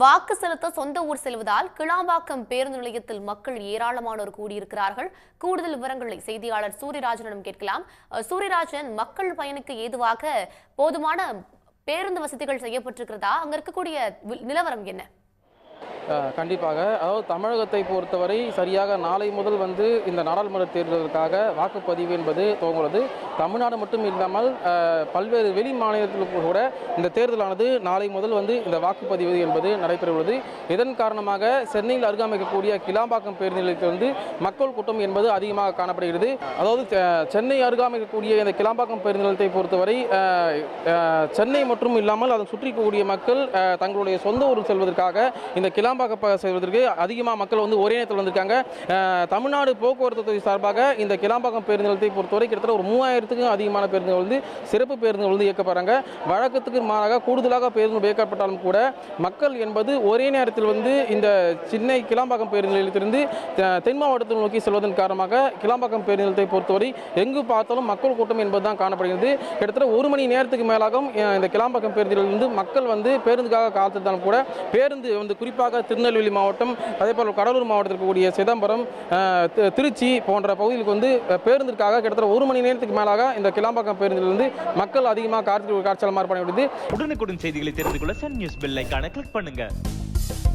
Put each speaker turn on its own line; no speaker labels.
வாக்கு செலுத்த சொந்த ஊர் செல்வதால் கிளாம்பாக்கம் பேருந்து நிலையத்தில் மக்கள் ஏராளமானோர் கூடியிருக்கிறார்கள். கூடுதல் விவரங்களை செய்தியாளர் சூரியராஜனிடம் கேட்கலாம். சூரியராஜன் மக்கள் பயனுக்கு ஏதுவாக போதுமான பேருந்து வசதிகள் செய்யப்பட்டிருக்கிறதா? அங்க இருக்கக்கூடிய நிலவரம் என்ன?
கண்டிப்பாக. அதாவது தமிழகத்தை பொறுத்தவரை சரியாக நாளை முதல் வந்து இந்த நாடாளுமன்ற தேர்தலுக்காக வாக்குப்பதிவு என்பது துவங்குகிறது. தமிழ்நாடு மட்டும் இல்லாமல் பல்வேறு வெளி மாநிலத்தில் கூட இந்த தேர்தலானது நாளை முதல் வந்து இந்த வாக்குப்பதிவு என்பது நடைபெறவுள்ளது. இதன் காரணமாக சென்னையில் அருகாமைக்கக்கூடிய கிளாம்பாக்கம் பேருந்து நிலையத்தில் வந்து மக்கள் கூட்டம் என்பது அதிகமாக காணப்படுகிறது. அதாவது சென்னை அருகாமைக்கக்கூடிய இந்த கிளாம்பாக்கம் பேருந்து நிலையத்தை பொறுத்தவரை சென்னை மற்றும் இல்லாமல் அதை சுற்றிக்கக்கூடிய மக்கள் தங்களுடைய சொந்த ஊர் செல்வதற்காக இந்த இடம் பார்க்க செல்வதற்கு அதிகமாக மக்கள் வந்து ஒரே நேரத்தில் வந்திருக்காங்க. தமிழ்நாடு போக்குவரத்து துறை சார்பாக இந்த கிளாம்பாக்கம் பேருந்து நிலையத்தை பொறுத்தவரை கிட்டத்தட்ட ஒரு மூவாயிரத்துக்கும் அதிகமான பேருந்துகள் வந்து சிறப்பு பேருந்துகள் வந்து இயக்கப்படுறாங்க. வழக்கத்துக்கு மாறாக கூடுதலாக பேருந்து இயக்கப்பட்டாலும் கூட மக்கள் என்பது ஒரே நேரத்தில் வந்து இந்த சென்னை கிளாம்பாக்கம் பேருந்து நிலையத்திலிருந்து தென் மாவட்டத்தை நோக்கி செல்வதன் காரணமாக கிளாம்பாக்கம் பேருந்து நிலையத்தை பொறுத்தவரை எங்கு பார்த்தாலும் மக்கள் கூட்டம் என்பது தான் காணப்படுகிறது. கிட்டத்தட்ட ஒரு மணி நேரத்துக்கு மேலாகவும் இந்த கிளாம்பாக்கம் பேருந்திலிருந்து மக்கள் வந்து பேருந்துக்காக காத்திருந்தாலும் கூட பேருந்து வந்து குறிப்பாக திருநெல்வேலி மாவட்டம் அதே போல் கடலூர் மாவட்டத்தில் இருக்கக்கூடிய சிதம்பரம் தி- திருச்சி போன்ற பகுதிகளுக்கு வந்து பேருந்திற்காக கிட்டத்தட்ட ஒரு மணி நேரத்துக்கு மேலாக இந்த கிளாம்பாக்கம் பேருந்திலிருந்து மக்கள் அதிகமாக காத்திரு காட்சியால்
உடனுக்குடன் செய்திகளை தெரிந்து கொள்ள சன் நியூஸ் பெல் கிளிக் பண்ணுங்கள்